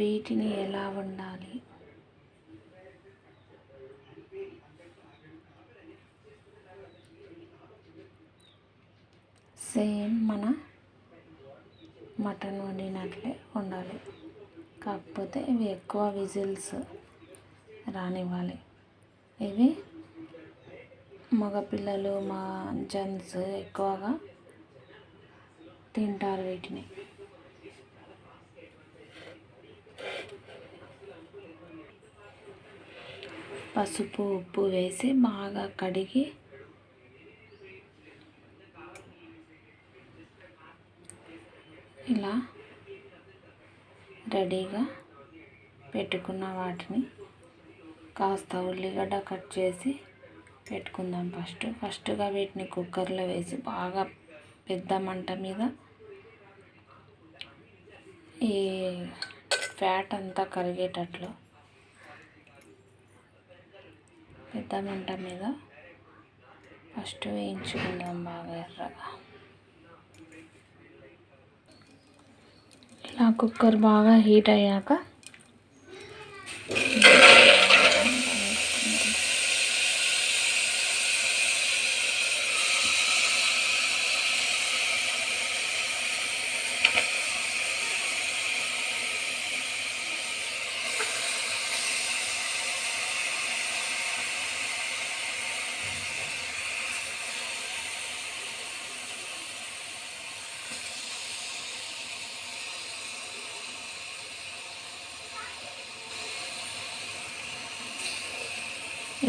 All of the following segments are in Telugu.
వీటిని ఎలా వండాలి? సేమ్ మన మటన్ వండినట్లే వండాలి. కాకపోతే ఇవి ఎక్కువ విజిల్స్ రానివ్వాలి. ఇవి మగపిల్లలు మా జెంట్స్ ఎక్కువగా తింటారు వీటిని. పసుపు ఉప్పు వేసి బాగా కడిగి ఇలా రెడీగా పెట్టుకున్న వాటిని కాస్త ఉల్లిగడ్డ కట్ చేసి పెట్టుకుందాం ఫస్ట్. ఫస్ట్గా వీటిని కుక్కర్లో వేసి బాగా పెద్ద మంట మీద ఈ ఫ్యాట్ అంతా కరిగేటట్లు పెద్ద మంట మీద ఫస్ట్ వేయించుకుందాం బాగా ఎర్రగా. ఇలా కుక్కర్ బాగా హీట్ అయ్యాక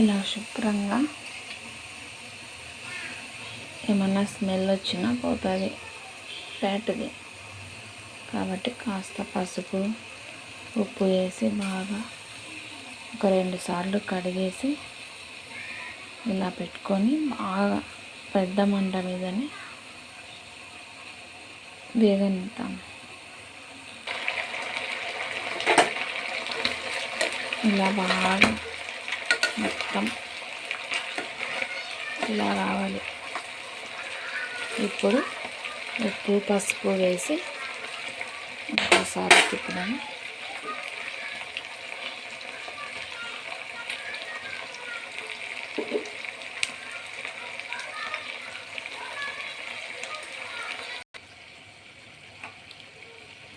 ఇలా శుభ్రంగా ఏమన్నా స్మెల్ వచ్చినా పోతుంది ఫ్యాట్ది కాబట్టి కాస్త పసుపు ఉప్పు వేసి బాగా ఒక రెండు సార్లు కడిగేసి ఇలా పెట్టుకొని బాగా పెద్ద మంట మీదని వేగనిస్తాం ఇలా బాగా మొత్తం ఇలా రావాలి. ఇప్పుడు ఉప్పు పసుపు వేసి ఇంకోసారి తిప్పడం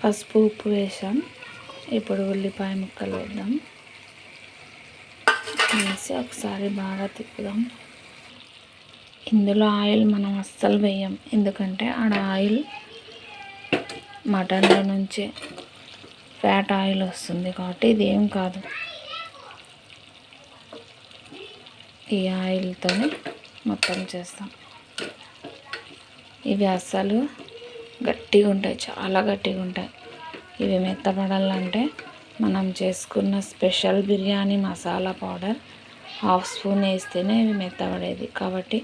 పసుపు ఉప్పు వేసాం. ఇప్పుడు ఉల్లిపాయ ముక్కలు వేద్దాం. వేసి ఒకసారి బాగా తిప్పుదాం. ఇందులో ఆయిల్ మనం అస్సలు వేయం. ఎందుకంటే ఆడ ఆయిల్ మటన్లో నుంచి ఫ్యాట్ ఆయిల్ వస్తుంది కాబట్టి ఇది ఏం కాదు. ఈ ఆయిల్తోనే మొత్తం చేస్తాం. ఇవి అస్సలు గట్టిగా ఉంటాయి చాలా గట్టిగా ఉంటాయి ఇవి మెత్తపడాలంటే మనం చేసుకున్న special biryani masala powder half spoon వేస్తేనే ఇవి మెత్తబడేది. కాబట్టి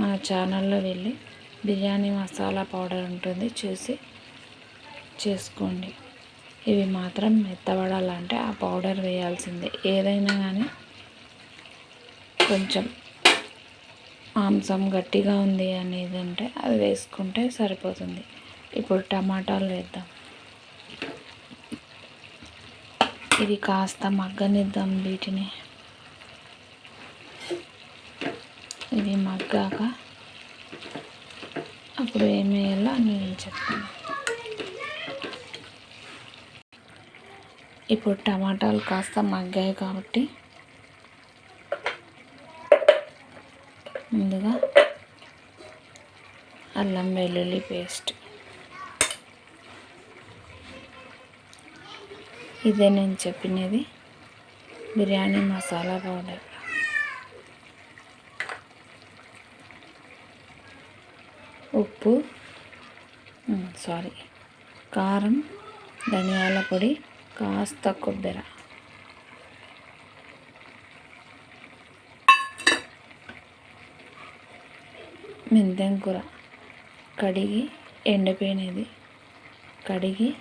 మన ఛానల్లో వెళ్ళి బిర్యానీ మసాలా పౌడర్ ఉంటుంది చూసి చేసుకోండి. ఇవి మాత్రం మెత్తబడాలంటే ఆ పౌడర్ వేయాల్సిందే. ఏదైనా కానీ కొంచెం మాంసం గట్టిగా ఉంది అనేది అంటే అది వేసుకుంటే సరిపోతుంది. ఇప్పుడు టమాటాలు వేద్దాం. ఇది కాస్త మగ్గనిద్దాం వీటిని. ఇది మగ్గాక అప్పుడు ఏమేయాలో అని నేను చెప్తాను. ఇప్పుడు టమాటాలు కాస్త మగ్గాయి కాబట్టి ముందుగా అల్లం వెల్లుల్లి పేస్ట్ ఇదే నేను చెప్పినది. బిర్యానీ మసాలా పౌడర్. ఉప్పు సారీ కారం ధనియాల పొడి కాస్త కొబ్బరి. మెంతెం కూర. కడిగి ఎండిపోయినది. కడిగి